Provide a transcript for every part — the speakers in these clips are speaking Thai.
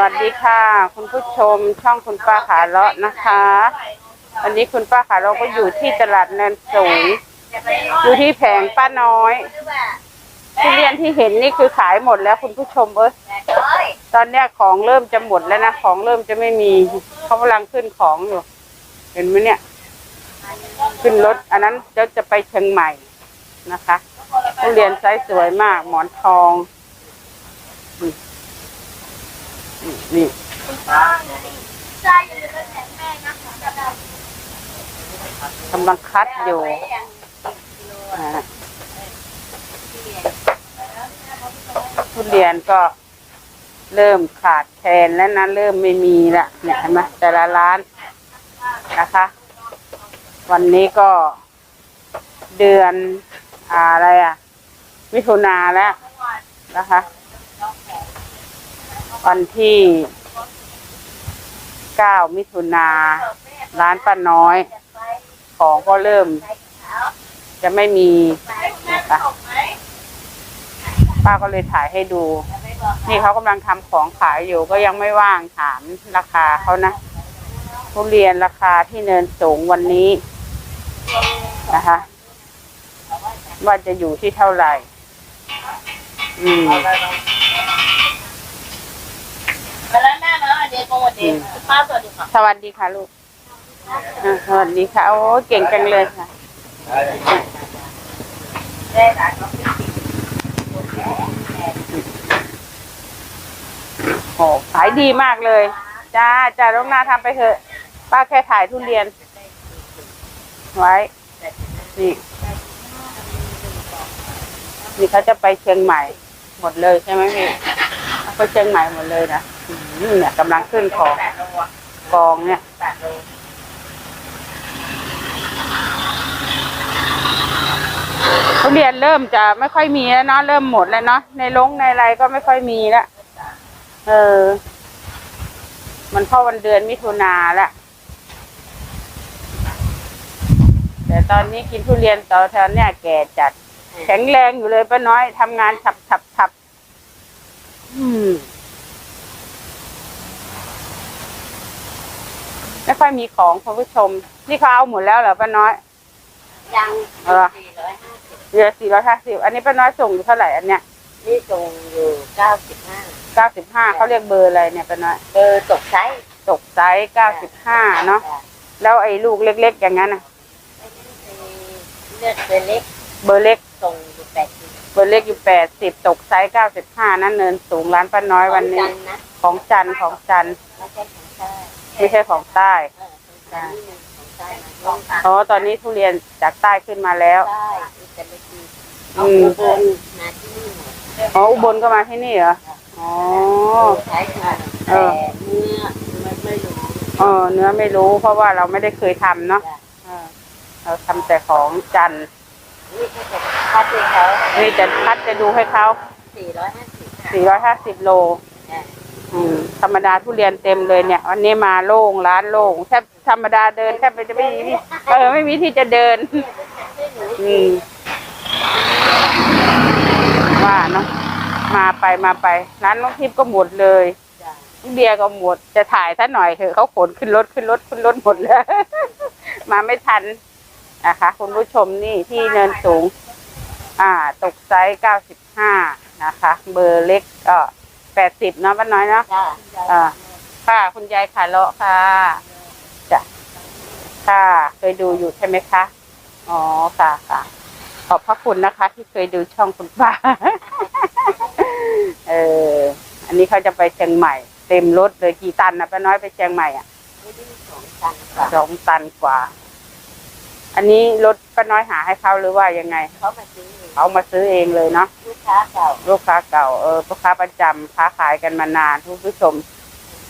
วัสดีค่ะ คุณผู้ชมช่องคุณป้าขาเลาะนะคะ วันนี้คุณป้าขาเลาะก็อยู่ที่ตลาดเนินสูง อยู่ที่แผงป้าน้อยทุเรียนที่เห็นนี่คือขายหมดแล้วคุณผู้ชมเอ้ยตอนเนี้ยของเริ่มจะหมดแล้วนะของเริ่มจะไม่มีเขากำลังขึ้นของอยู่ เห็นไหมเนี่ย ขึ้นรถ อันนั้นเดี๋ยวจะไปเชียงใหม่นะคะทุเรียนไซส์สวยมากหมอนทอง นี่นี่กำลังคัดอยู่ทุเรียนก็เริ่มขาดแคลนแล้วนะเริ่มไม่มีละเนี่ยเห็นไหมแต่ละร้านนะคะ วันนี้ก็เดือนอาอะไรอะมิถุนาแล้วนะคะ วันที่เก้ามิถุนาร้านป้าน้อย ของก็เริ่ม จะไม่มีนะคะป้าก็เลยถ่ายให้ดู นี่เขากำลังทำของขายอยู่ก็ยังไม่ว่างถามราคาเขานะทุเรียนราคาที่เนินสูงวันนี้นะคะ ว่าจะอยู่ที่เท่าไหร่ อืม มาแล้วแม่มาแล้วเด็กโมเด็กป้าสวัสดีค่ะสวัสดีค่ะลูกอ่าสวัสดีค่ะ โอ้เก่งจังเลยค่ะโอ้ขายดีมากเลย จ้าจ้าลงนาทำไปเถอะ ป้าแค่ถ่ายทุเรียน ไว้ นี่ นี่เขาจะไปเชียงใหม่ หมดเลยใช่ไหมพี่ไปเชียงใหม่หมดเลยนะ เนี่ยกำลังขึ้นของกองเนี่ยทุเรียนเริ่มจะไม่ค่อยมีแล้วเนาะเริ่มหมดแล้วเนาะในลงในไรก็ไม่ค่อยมีแล้วเออ มันเข้าวันเดือนมิถุนาล้วแต่ตอนนี้กินทุเรียนต่อแถวเนี่ยแก่จัด แข็งแรงอยู่เลยป้าน้อยทำงานฉับฉับฉับอืม ไม่ค่อยมีของคุณผู้ชม นี่เขาเอาหมดแล้วเหรอป้าน้อย ยังเออ สี่ร้อยห้าสิบเหลือสี่ร้อยห้าสิบอันนี้ป้าน้อยส่งอยู่เท่าไหร่อันเนี้ยนี่ส่งอยู่เก้าสิบห้าเก้าสิบห้าเขาเรียกเบอร์อะไรเนี่ยป้าน้อยเบอร์ตกไซส์ตกไซส์เก้าสิบห้าเนาะแล้วไอ้ลูกเล็ก ๆ อย่างนั้นน่ะ เลือดเบอร์เล็กเบอร์เล็ก ส่งอยู่แปดสิบเบอร์เล็กอยู่แปดสิบตกไซส์เก้าสิบห้านั่นเนินสูงร้านป้าน้อยวันนี้ จันทร์นะของจันทร์ของจันทร์ไม่ใช่ของใต้ ไม่ใช่ของใต้อ๋อตอนนี้ทุเรียนจากใต้ขึ้นมาแล้วอือามอ๋ออุบลก็มาที่นี่เหรออ๋อใช้งานเอแต่อเนื้อไม่รู้เออเนื้อไม่รู้ เพราะว่าเราไม่ได้เคยทำเนาะเราทำแต่ของจันนี่จะคัดจะดูให้เขาสี่ร้อยห้าสิบสี่ร้อยห้าสิบโล ธรรมดาทุเรียนเต็มเลยเนี่ย วันนี้มาโล่งร้านโล่งแทบธรรมดาเดินแทบจะไม่มีเออไม่มีที่จะเดิน อืมว่าเนาะมาไปมาไป ร้านน้องทิพย์ก็หมดเลยเบียร์ก็หมดจะถ่ายซะหน่อยเถอะเขาขนขึ้นรถขึ้นรถขึ้นรถหมดเลย มาไม่ทันนะคะคุณผู้ชมนี่ที่เนินสูง อ่า ตกไซส์เก้าสิบห้านะคะ เบอร์เล็กก็ แปดสิบเนาะป้าน้อยเนาะจ้าอ่าค่ะคุณยายขาเลาะค่ะจ้ะค่ะ เคยดูอยู่ใช่ไหมคะ อ๋อค่ะค่ะ ขอบพระคุณนะคะ ที่เคยดูช่องคุณป้า เออ อันนี้เขาจะไปเชียงใหม่ เต็มรถเลยกี่ตันนะป้าน้อยไปเชียงใหม่อะไม่ได้สองตันกว่าส องตันกว่าอันนี้รถป้าน้อยหาให้เขาหรือว่ายังไง เขามาซื้อเองเขามาซื้อเองเลยเนาะ ลูกค้าเก่าลูกค้าเก่าเออลูกค้าประจำค้าขายกันมานานทุกผู้ชม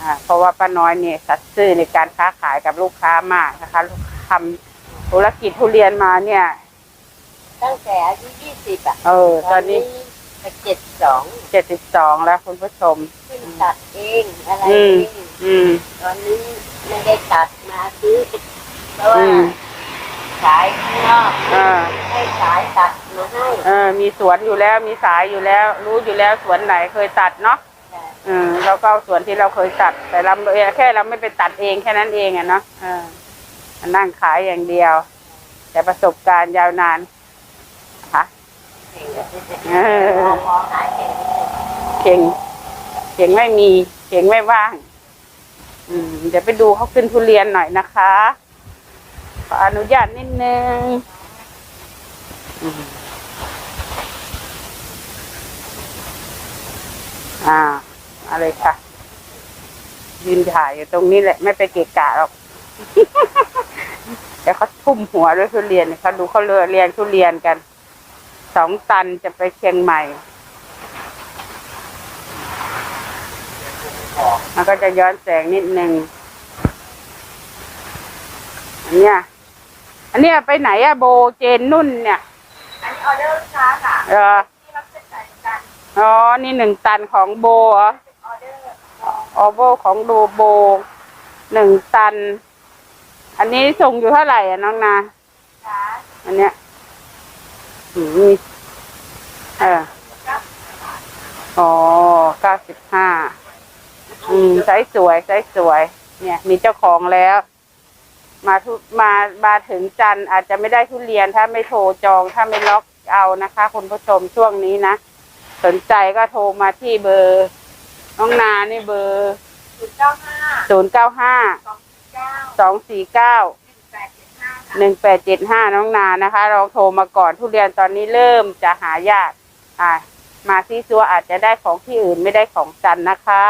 อ่าเพราะว่าป้าน้อยเนี่ยสัตย์ซื่อในการค้าขายกับลูกค้ามากนะคะลูกทำธุรกิจทุเรียนมาเนี่ย ตั้งแต่อายุยี่สิบอะเออ ตอนนี้ไปเจ็ดสองเจ็ดสิบสองแล้วคุณผู้ชม ขึ้นตัดเองอะไรอืเอมงอืม ตอนนี้ไม่ได้ตัดมาซื้อเพราะว่าอืม ขายข้างนอกเออให้ขายตัดมาให้เออมีสวนอยู่แล้วมีสายอยู่แล้ว รู้อยู่แล้วสวนไหนเคยตัดเนาะแต่อืมเราก็เอาส่วนที่เราเคยตัด แต่เราแค่เราไม่ไปตัดเองแค่นั้นเองอะเนาะเออมานั่งขายอย่างเดียว แต่ประสบการณ์ยาวนานค่ะเออมองหายเก่งเข่งเข่งไม่มีเข่งไม่ว่าง อืม เดี๋ยวไปดูเขาขึ้นทุเรียนหน่อยนะคะ ขออนุญาตนิดนึงอ่าอะไรค่ะ ยืนถ่ายอยู่ตรงนี้แหละ ไม่ไปเกะกะหรอกเดี๋ยวเขาทุ่มหัวด้วยทุเรียนเขาดูเขาเลือเรียนทุเรียนกัน สองตันจะไปเชียงใหม่ มันก็จะย้อนแสงนิดนึงอันเนี้ย อันเนี้ยไปไหนอะโบเจนนุ่นเนี่ย อันนี้ออเดอร์ลูกค้าค่ะเออ ที่รับเส้นสายกันอ๋อ นี่หนึ่งตันของโบเหรอออเดอร์ออโบของโดโบหนึ่งตัน อันนี้ส่งอยู่เท่าไหร่อะน้องนาค่ะอันเนี้ยอืมเอออ๋อเก้าสิบห้า อืมไซส์สวยไซส์สวย เนี่ย มีเจ้าของแล้ว มาทุมามาถึงจันทร์อาจจะไม่ได้ทุเรียนถ้าไม่โทรจองถ้าไม่ล็อกเอานะคะ คุณผู้ชมช่วงนี้นะ สนใจก็โทรมาที่เบอร์ น้องนานี่เบอร์ศูนย์เก้าห้าศูนย์เก้าห้าสองสี่เก้าสองสี่เก้าหนึ่งแปดเจ็ดห้าค่ะหนึ่งแปดเจ็ดห้าน้องนานะคะลองโทรมาก่อนทุเรียนตอนนี้เริ่มจะหายากอ่ามาซีซัวอาจจะได้ของที่อื่นไม่ได้ของจันทร์นะคะ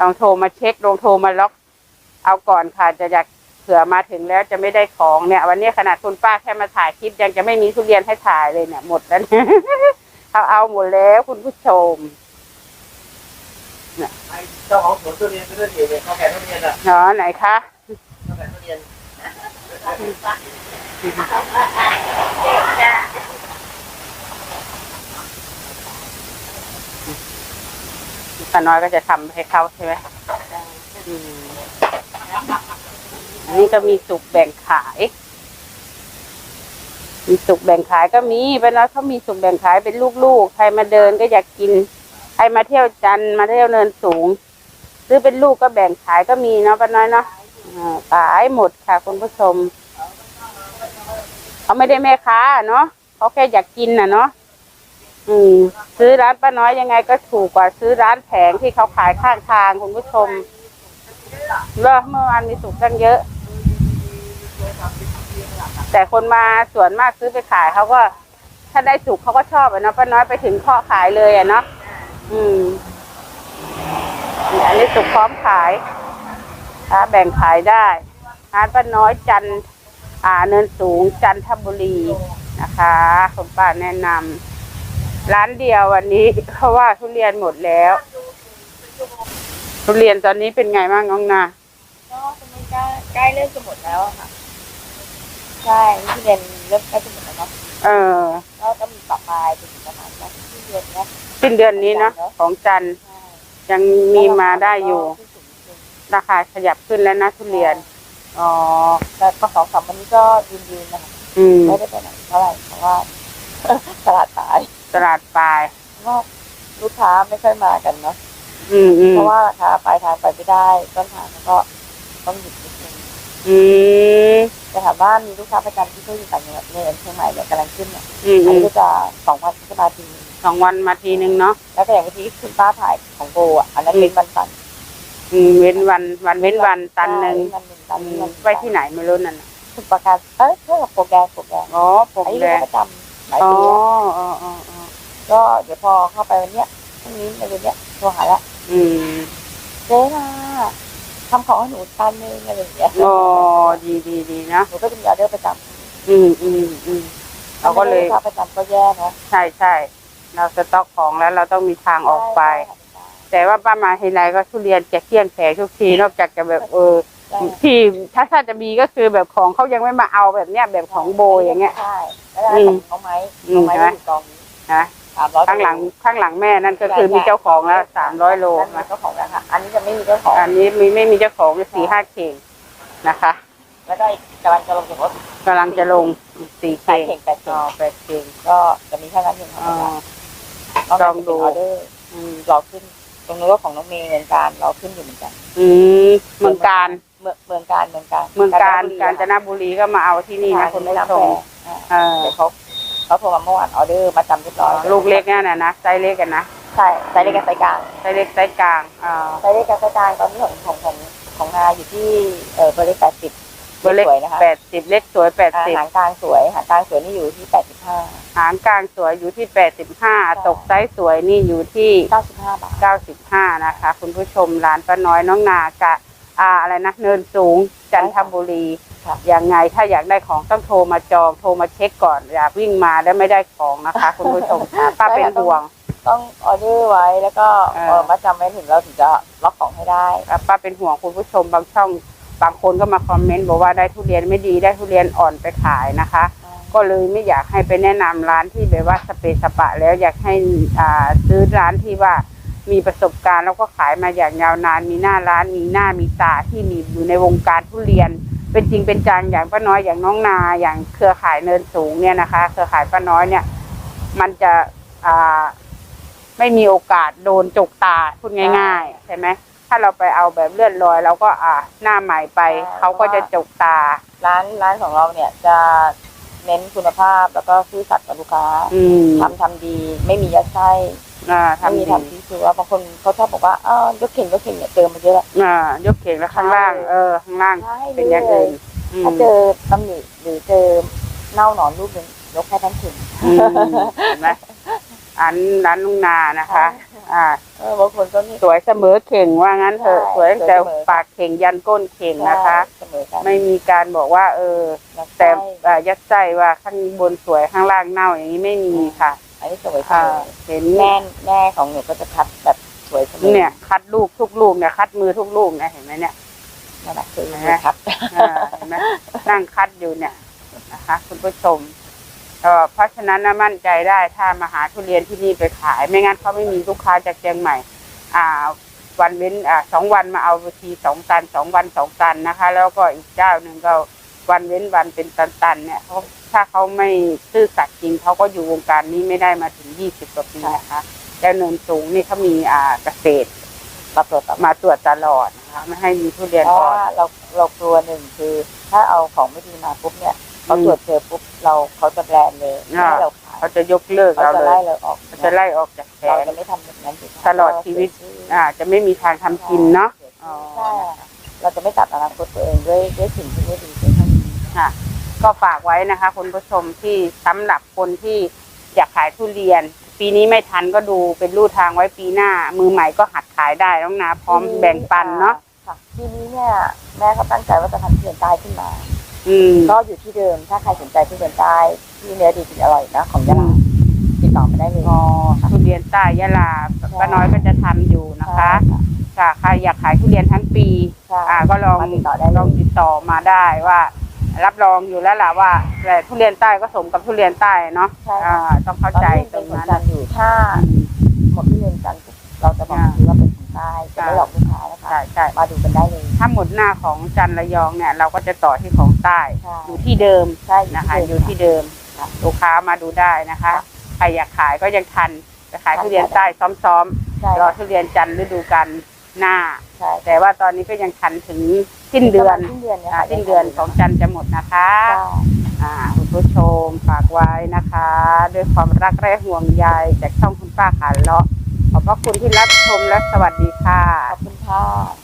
ลองโทรมาเช็คลองโทรมาล็อก เอาก่อนค่ะจะอยาก เผื่อมาถึงแล้วจะไม่ได้ของเนี่ย วันนี้ขนาดคุณป้าแค่มาถ่ายคลิปยังจะไม่มีทุเรียนให้ถ่ายเลยเนี่ยหมดแล้วเนี่ยเขาเอาหมดแล้วคุณผู้ชมไอ้เจ้าของสวนทุเรียนไปด้วยดิเนี่ยเขาแก่ทุเรียนอะเนาะไหนคะเขาแก่ทุเรียนป้าน้อยก็จะทำให้เขาใช่ไหมอืมอั นี้ก็มีสุกแบ่งขาย มีสุกแบ่งขายก็มีป้าน้อยเขามีสุกแบ่งขายเป็นลูกๆ ใครมาเดินก็อยากกิน ใครมาเที่ยวจันทร์มาเที่ยวเนินสูงซื้อเป็นลูกก็แบ่งขายก็มีเนาะป้าน้อยเนาะขายหมดค่ะคุณผู้ชมเขาไม่ได้แม่ค้าเนาะเขาแค่อยากกินน่ะเนาะอืมซื้อร้านป้าน้อยยังไงก็ถูกกว่าซื้อร้านแผงที่เขาขายข้างทางคุณผู้ชมเลอเมื่อวานมีสุกตั้งเยอะ แต่คนมาส่วนมากซื้อไปขายเขาก็ ถ้าได้สุกเขาก็ชอบอะเนาะป้าน้อยไปถึงเคาะขายเลยอะเนาะอืมอันนี้สุกพร้อมขายถ้าแบ่งขายได้ร้านป้าน้อยจันอ่าเนินสูงจันทบุรีนะคะคุณป้าแนะนำร้านเดียววันนี้ เพราะว่าทุเรียนหมดแล้ว ทุเรียนตอนนี้เป็นไงบ้างน้องนาก็ใกล้ใกล้เริ่มจะหมดแล้วค่ะ ใช่ที่เรียนเริ่มใกล้จะหมดแล้วเนาะเออก็ต้องมีปรับปลายเป็นประมาณสักที่เดือนเนี้ยสิ้นเดือนนี้เนาะของจันทร์ใช่ยังมีมาได้อยู่ ที่สูงขึ้นราคาขยับขึ้นแล้วนะทุเรียนอ๋อแต่ก็สองสามวันนี้ก็ยืนๆนะคะอืมไม่ได้ไปไหนเท่าไหร่เพราะว่า ตลาดตายตลาดปลาย เพราะว่าลูกค้าไม่ค่อยมากันเนาะอืมอืมเพราะว่าราคาปลายทางไปไม่ได้ต้นทางมันก็ต้องหยุดนิดนึง อืมแต่ถามว่ามีลูกค้าประจำที่เขาอยู่ต่างจังหวัดเนี่ยเชียงใหม่เนี่ยกำลังขึ้นเนี่ยอืมอัอืนมนี้ก็จะสองวันก็มาทีนึงสองวันมาทีนึงเนาะแล้วก็อย่างวันที่คุณป้าถ่ายของโบอะอันนั้นเป็นวันตันอืมเว้นวันวันเว้นวันตันหนึ่งวันหนึ่งตันอืหนึ่งมวันไว้ที่ไหนไม่รู้นั่นน่ะคุณประกาศเอ้ยเท่ากับโปรแกรมโปรแกรมอ๋อปกอันนี้แดลูกงค้าประจำหลายอ๋อปีแล้วอ๋ออ๋ออ๋อก็เดี๋ยวพอเข้าไปวันเนี้ยพรุ่งนี้ในวันเนี้ยโทรหาละอืมเจ๊มา ทำของให้หนูตันนึงอะไรอย่างเงี้ยอ๋อดีดีดีนะหนูก็จะมีออเดอร์ประจำอืมอืมอืมเราก็เลยถ้าไม่ได้ลูกค้าประจำก็แย่เนาะใช่ใช่เราสต็อกของแล้วเราต้องมีทางออกไปใช่ค่ะแต่ว่าป้ามาทีไรก็ทุเรียนจะเกลี้ยงแผงทุกทีนอกจากจะแบบเออใช่ที่ถ้าถ้าจะมีก็คือแบบของเขายังไม่มาเอาแบบเนี้ยแบบของโบอย่างเงี้ยใช่แล้วได้ของเขาไหมอืมเขาไหมใช่ไหมอยู่กองนี้นะ สามร้อยข้างหลังข้างหลังแม่นั่นก็คือมีเจ้าของแล้วสามร้อยโลนั่นมีเจ้าของแล้วค่ะ อันนี้จะไม่มีเจ้าของ อันนี้มีไม่มีเจ้าของสี่ห้าเข่งนะคะ แล้วก็อีกกำลังจะลงจากรถกำลังจะลงสี่สายเข่งเข่งแปดเข่อ๋องแปดเข่งก็จะมีแค่นั้นเองค่ะอ๋อน้องลองดูออเดอร์อืมรอขึ้นตรงนู้นก็ของน้องเมย์เหมือนกันเราขึ้นอยู่เหมือนกันอืมเมืองการเมืองเมืองการเมืองการเมืองการกาญจนบุรีก็มาเอาที่นี่นะคุคุณณไม่ผู้รับชแฟมร์อ่าเออเดี๋ยวเขา เขาโทรมาเมื่อวานออเดอร์มาจำเรียบร้อยลูกเล็กเนี่ยนะนะไซส์เล็กกันนะใช่ไซส์เล็กกับไซส์กลางไซส์เล็กไซส์กลางอ่าไซส์เล็กกับไซส์กลางตอนนี้ของของของของนาอยู่ที่เออเบอร์เล็กแปดสิบเบอร์เล็กสวยนะคะแปดสิบเล็กสวยแปดอ่าสิบหางกลางสวยหางกลางสวยนี่อยู่ที่แปดสิบห้าหางกลางสวยอยู่ที่แปดสิบห้าใช่ตกไซส์สวยนี่อยู่ที่เก้าสิบห้าบาทเก้าสิบห้านะคะ คุณผู้ชมร้านป้าน้อยน้องนากะ อ่าอะไรนะเนินสูงจันทบุรีค่ะยังไงถ้าอยากได้ของต้องโทรมาจองโทรมาเช็คก่อน อย่าวิ่งมาแล้วไม่ได้ของนะคะ คุณผู้ชมป้าเป็นห่วง ต้องออเดอร์ไว้แล้วก็เออเออมาจำไว้ถึงเราถึงจะล็อกของให้ได้อะป้าเป็นห่วงคุณผู้ชมบางช่องบางคนก็มาคอมเมนต์บอกว่าได้ทุเรียนไม่ดีได้ทุเรียนอ่อนไปขายนะคะ ก็เลยไม่อยากให้ไปแนะนำร้านที่แบบว่าสเปซสปะแล้วอยากให้อ่าซื้อร้านที่ว่า มีประสบการณ์แล้วก็ขายมาอย่างยาวนาน มีหน้าร้านมีหน้ามีตาที่มีอยู่ในวงการทุเรียน เป็นจริงเป็นจังอย่างป้าน้อยอย่างน้องนาอย่างเครือข่ายเนินสูงเนี่ยนะคะ เครือข่ายป้าน้อยเนี่ย มันจะอ่าไม่มีโอกาสโดนจกตาพูดง่าย ๆ ใช่ไหมถ้าเราไปเอาแบบเลื่อนลอยเราก็อ่าหน้าใหม่ไปใช่ เขาก็จะจกตา ร้านร้านของเราเนี่ยจะเน้นคุณภาพแล้วก็ซื่อสัตย์กับลูกค้าอืมทำทำดีไม่มียัดไส้ อ่าไม่ทำมีดีทำที่คือว่าบางคนเขาชอบบอกว่าอ้าวยกเข่งยกเข่งเนี่ยเจอมาเยอะแล้ว อ่ายกเข่งแล้วข้างล่างใช่เออ ข้างล่าง ใช่เป็นอย่างอื่นอืม ถ้าเจอตำหนิหรือเจอเน่าหนอนลูกหนึ่งยกแค่ทั้งเข่ง อืมเห็นไหมอันร้านลุงนานะคะ อ่า เออบางคนก็นี่ สวยเสมอเข่งว่างั้นเถอะใช่สวยตั้งแต่สวยเสมอ ปากเข่งยันก้นเข่งนะคะเสมอกันไม่มีการบอกว่า เออยัดแต่ไส้อ่ายัดไส้ว่าข้างบนสวยข้างล่างเน่าอย่างนี้ไม่มีค่ะ อันนี้สวยเสอ่ามอเห็นแม่แม่ของหนูก็จะคัดแบบสวยเสมอเนี่ย คัดลูกทุกลูกเนี่ยคัดมือทุกลูกเนี่ยเห็นไหมเนี่ยนั่นแหละคือเห็นไหมคัดอ่าเห็นไหมนั่งคัดอยู่เนี่ยนะคะ คุณผู้ชมเอ่อเพราะฉะนั้นนะมั่นใจได้ถ้ามาหาทุเรียนที่นี่ไปขาย ไม่งั้นเขาไม่มีลูกค้าจากเชียงใหม่ อ่า วันเว้นอ่าสองวันมาเอาทีสองตันสองวันสองตันนะคะ แล้วก็อีกเจ้าหนึ่งก็ วันเว้นวันเป็นตันๆเนี่ยเขาถ้าเขาไม่ซื่อสัตย์จริงเขาก็อยู่วงการนี้ไม่ได้มาถึงยี่สิบกว่าปีนะคะแล้วเนินสูงนี่เขามีอ่าเกษตรมาตรวจสอบมาตรวจตลอดนะคะไม่ให้มีทุเรียนเพราะอ่อว่านเราเรากลัวหนึ่งคือ ถ้าเอาของไม่ดีมาปุ๊บเนี่ยเขาอืมตรวจเจอปุ๊บเราเขาจะแบรนด์เลยไม่อ่าให้เราขายเขาจะยกเลิกเขาเราจะเลไล่ยเราออกเขาจะไล่ออกจากแผเรางจะไม่ทำแบบนั้นสิคะตลอดชีวิต อ่า จะไม่มีทางทำกินเนาะอ๋อใช่เราจะไม่ตัดอนาคตตัวเองด้วยด้วยสิ่งที่ไม่ดีเพียงเท่านี้ ค่ะ ก็ฝากไว้นะคะ คุณผู้ชมที่สำหรับคนที่อยากขายทุเรียน ปีนี้ไม่ทันก็ดูเป็นลู่ทางไว้ปีหน้า มือใหม่ก็หัดขายได้น้องนาพร้อมแบ่งปันเนาะค่ะทีนี้เนี่ยแม่เขาตั้งใจว่าจะทำทุเรียนใต้ขึ้นมาอืมก็อยู่ที่เดิมถ้าใครสนใจทุเรียนใต้ที่เนื้อดีกินอร่อยนะของยะลาติดต่อมาได้เลยอ๋อทุเรียนใต้ยะลาป้าน้อยก็จะทำอยู่นะคะค่ะใครอยากขายทุเรียนทั้งปีใช่อ่าก็ลองมาติดต่อได้เลยลองติดต่อมาได้ว่า รับรองอยู่แล้วล่ะว่าแต่ทุเรียนใต้ก็สมกับทุเรียนใต้เนาะใช่อ่าต้องเข้าตอนใจนี้ตเป็รนงผลนั้นจันทร์อยู่ถ้าหมดทุเรียนจันทร์ปุ๊บเราจะบอกอ่าทีว่าเป็นของใต้จะไม่หลอกลูกค้านะคะใช่ใช่ มาดูกันได้เลย ถ้าหมดหน้าของจันทร์ระยองเนี่ย เราก็จะต่อที่ของใต้ ใช่ อยู่ที่เดิมใช่นะคะอยู่ที่เดิมค่ะ ลูกค้ามาดูได้นะคะค่ะใครอยากขายก็ยังทันจะขายทันทุเรียนใต้ซ้อมใช่ๆรอทุเรียนจันทร์ฤดูกาลหน้า ใช่แต่ว่าตอนนี้ก็ยังทันถึง สิ้นเดือนสิ้นเดือนเนี่ยอ่าค่ะสิ้นเดือนของจันทร์จะหมดนะคะใช่อ่าคุณผู้ชมฝากไว้นะคะ ด้วยความรักและห่วงใยจากช่องคุณป้าขาเลาะขอบพระคุณที่รับชมและสวัสดีค่ะ ขอบคุณค่ะ